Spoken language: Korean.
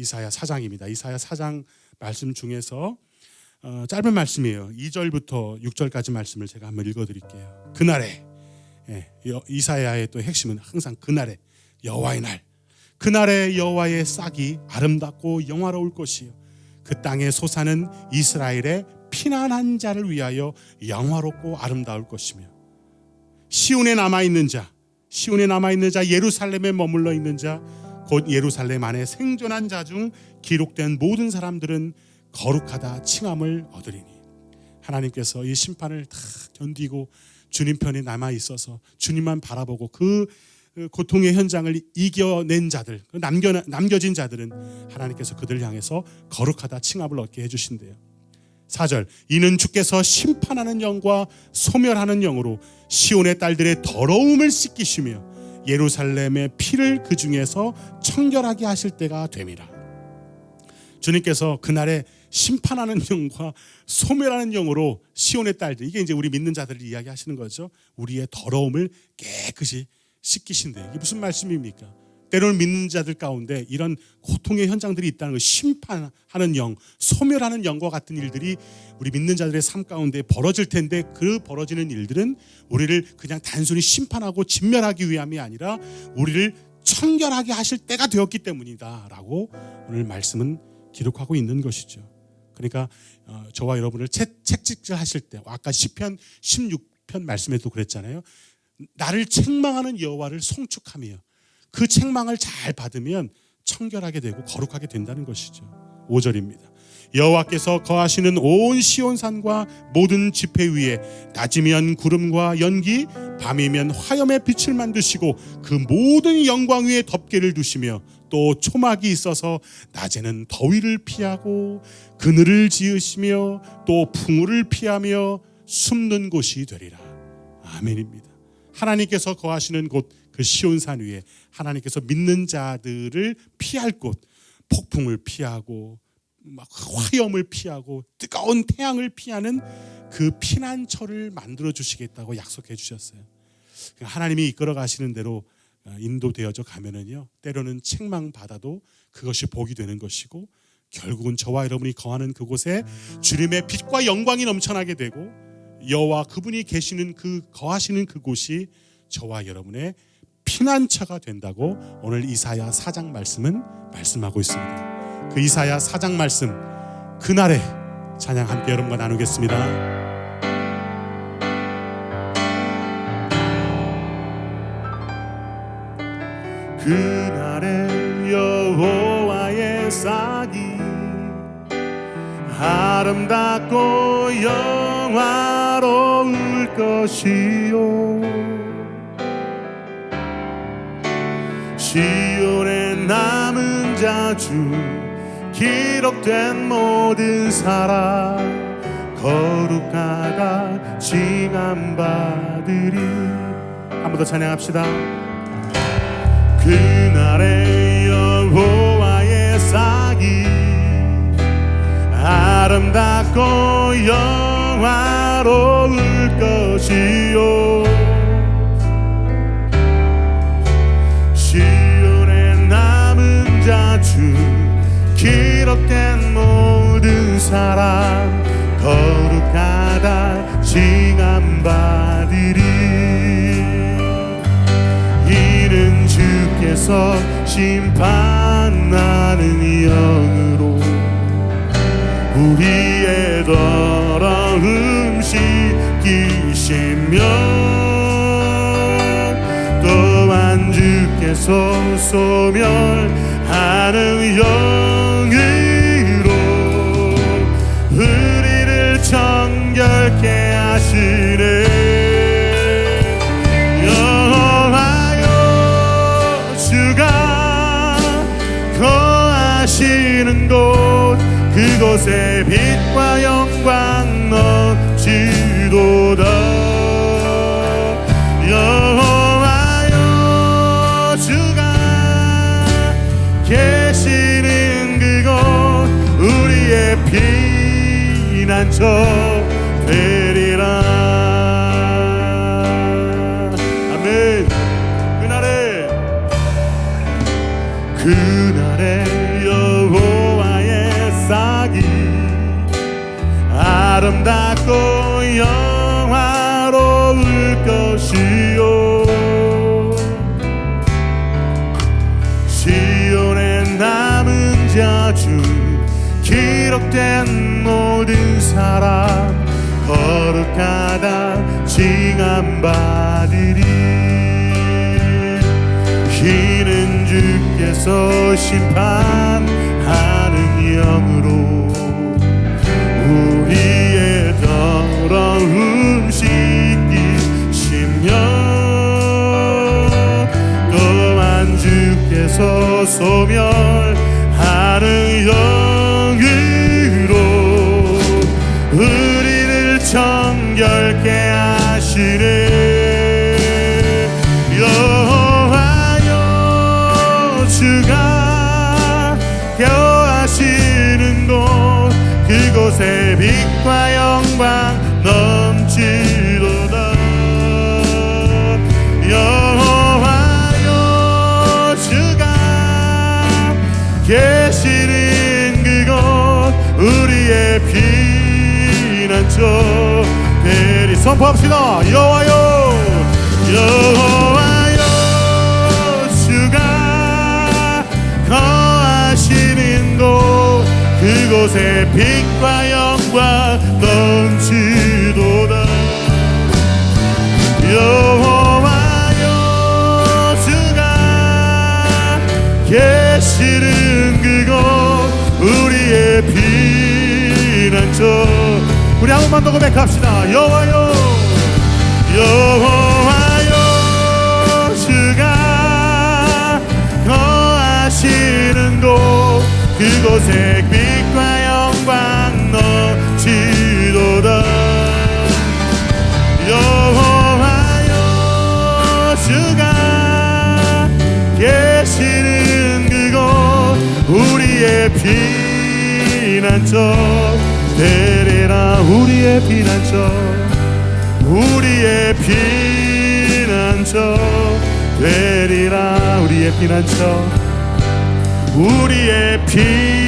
이사야 4장입니다. 이사야 4장 말씀 중에서 어, 짧은 말씀이에요. 2절부터 6절까지 말씀을 제가 한번 읽어드릴게요. 그날에 예, 여- 이사야의 또 핵심은 항상 그날에 여호와의 날, 그날에 여호와의 싹이 아름답고 영화로울 것이요. 그 땅에 솟아는 이스라엘의 피난한 자를 위하여 영화롭고 아름다울 것이며 시온에 남아 있는 자, 시온에 남아 있는 자, 예루살렘에 머물러 있는 자, 곧 예루살렘 안에 생존한 자 중 기록된 모든 사람들은 거룩하다 칭함을 얻으리니 하나님께서 이 심판을 다 견디고 주님 편에 남아 있어서 주님만 바라보고 그그 고통의 현장을 이겨낸 자들, 그 남겨 남겨진 자들은 하나님께서 그들을 향해서 거룩하다 칭함을 얻게 해주신대요. 4절 이는 주께서 심판하는 영과 소멸하는 영으로 시온의 딸들의 더러움을 씻기시며 예루살렘의 피를 그 중에서 청결하게 하실 때가 됨이라. 주님께서 그날에 심판하는 영과 소멸하는 영으로 시온의 딸들 이게 이제 우리 믿는 자들을 이야기하시는 거죠. 우리의 더러움을 깨끗이 씻기신대. 이게 무슨 말씀입니까? 때로는 믿는 자들 가운데 이런 고통의 현장들이 있다는 거 심판하는 영, 소멸하는 영과 같은 일들이 우리 믿는 자들의 삶 가운데 벌어질 텐데 그 벌어지는 일들은 우리를 그냥 단순히 심판하고 진멸하기 위함이 아니라 우리를 청결하게 하실 때가 되었기 때문이다라고 오늘 말씀은 기록하고 있는 것이죠. 그러니까 어, 저와 여러분을 책, 책찍질 하실 때 아까 시편 16편 말씀에도 그랬잖아요. 나를 책망하는 여호와를 송축하며 그 책망을 잘 받으면 청결하게 되고 거룩하게 된다는 것이죠. 5절입니다. 여호와께서 거하시는 온 시온산과 모든 지폐 위에 낮이면 구름과 연기 밤이면 화염의 빛을 만드시고 그 모든 영광 위에 덮개를 두시며 또 초막이 있어서 낮에는 더위를 피하고 그늘을 지으시며 또 풍우를 피하며 숨는 곳이 되리라. 아멘입니다. 하나님께서 거하시는 곳 그 시온산 위에 하나님께서 믿는 자들을 피할 곳 폭풍을 피하고 막 화염을 피하고 뜨거운 태양을 피하는 그 피난처를 만들어 주시겠다고 약속해 주셨어요. 하나님이 이끌어 가시는 대로 인도되어져 가면은요 때로는 책망 받아도 그것이 복이 되는 것이고 결국은 저와 여러분이 거하는 그곳에 주님의 빛과 영광이 넘쳐나게 되고 여호와 그분이 계시는 그 거하시는 그곳이 저와 여러분의 피난처가 된다고 오늘 이사야 4장 말씀은 말씀하고 있습니다. 그 이사야 4장 말씀 그날에 찬양 함께 여러분과 나누겠습니다. 그날에 여호와의 싹이 아름답고 영화로울 것이요 시온에 남은 자중 기록된 모든 사람 거룩하다 칭함받으리. 한번 더 찬양합시다. 그날의 여호와의 싹이 아름답고 영화로울 것이요 기록된 모든 사람 거룩하다 칭함 받으리 이는 주께서 심판하는 영으로 우리의 더러움 씻기시며 또한 주께서 소멸하는 영으 정결케 하시네. 여호와여 주가 거하시는 곳 그곳에 빛과 영광 피난처 되리라. 아멘. 그날에 그날에 여호와의 싹이 아름답고 영화로울 것이요. 시온의 남은 자주 기록된 모든 사람 거룩하다 칭함 받으리. 이는 주께서 심판하는 영으로 정결케 하시네 여호와여 주가 껴하시는 곳 그곳에 빛과 영광 넘치도다. 여호와여 주가 계시는 그곳 우리의 피난처 대리 선포합시다. 여호와여 여호와여 주가 거하시는 곳 그곳에 빛과 영광 넘치도다. 여호와여 주가 계시는 그곳 우리의 피난처 우리 한 번만 더 고백합시다. 여호와여 여호와여 주가 거하시는 곳 그곳에 빛과 영광 넘치도다. 여호와여 주가 계시는 그곳 우리의 피난처 되리라 우리의 피난처. 우리의 피난처. 되리라 우리의 피난처. 우리의 피난처